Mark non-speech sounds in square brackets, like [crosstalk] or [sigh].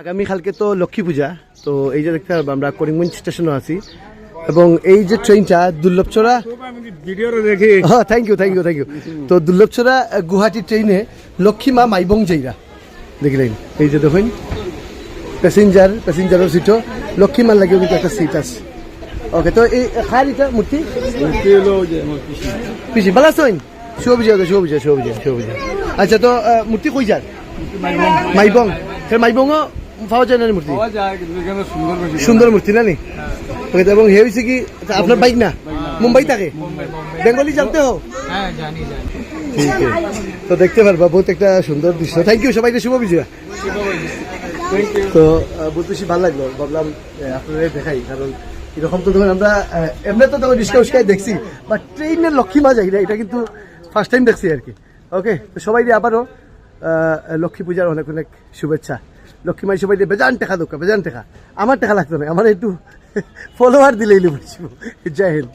আগামীকালকে তো লক্ষ্মী পূজা তো এই যে দেখতে পারব আমরা করিমগঞ্জ স্টেশনে আছি। এবং এই যে ট্রেনটা দুর্লভচড়া হ্যাঁ thank you thank you thank you তো দুর্লভচড়া গুয়াহাটি ট্রেনে লক্ষ্মীমা মাইবং যাইরা দেখলেন এই যে দেখুন প্যাসেঞ্জার প্যাসেঞ্জারের সিটও লক্ষ্মীমার লাগেও কিন্তু একটা সিট আছে। ওকে তো এই খার এটা মূর্তি? পিসি। ভালো আছেন শুভ বিজয় শুভ বিজয় শুভ বিজয় শুভ বিজয়। আচ্ছা তো মূর্তি কই যার? মাইবং। মাইবংও পাওয়া যায় না মূর্তি? সুন্দর মূর্তি না নি? এবং হে হয়েছে কি আপনার বাইক না? মুম্বাই থাকে? বেঙ্গলি জানতে হো হ্যাঁ ঠিক তো দেখতে পারবা বহুত একটা সুন্দর দৃশ্য। থ্যাংক ইউ সবাইকে শুভ বিজয়। তো বহুত বেশি ভালো লাগল। ভাবলাম আপনারা দেখাই কারণ এরকম তো ধরুন আমরা এমনি তো তখন রিস্কা উস্কায় দেখছি বাট ট্রেনের লক্ষ্মী মা যাই এটা কিন্তু ফার্স্ট টাইম দেখছি আর কি। ওকে তো সবাই দিয়ে আবারও লক্ষ্মী পূজার অনেক অনেক শুভেচ্ছা। লক্ষ্মী মাই সবাই বেজান টাকা দোকা বেজান টাকা। আমার টাকা লাগতো না, আমার একটু [laughs] ফলোয়ার দিলেই নেব জয় হিন্দ।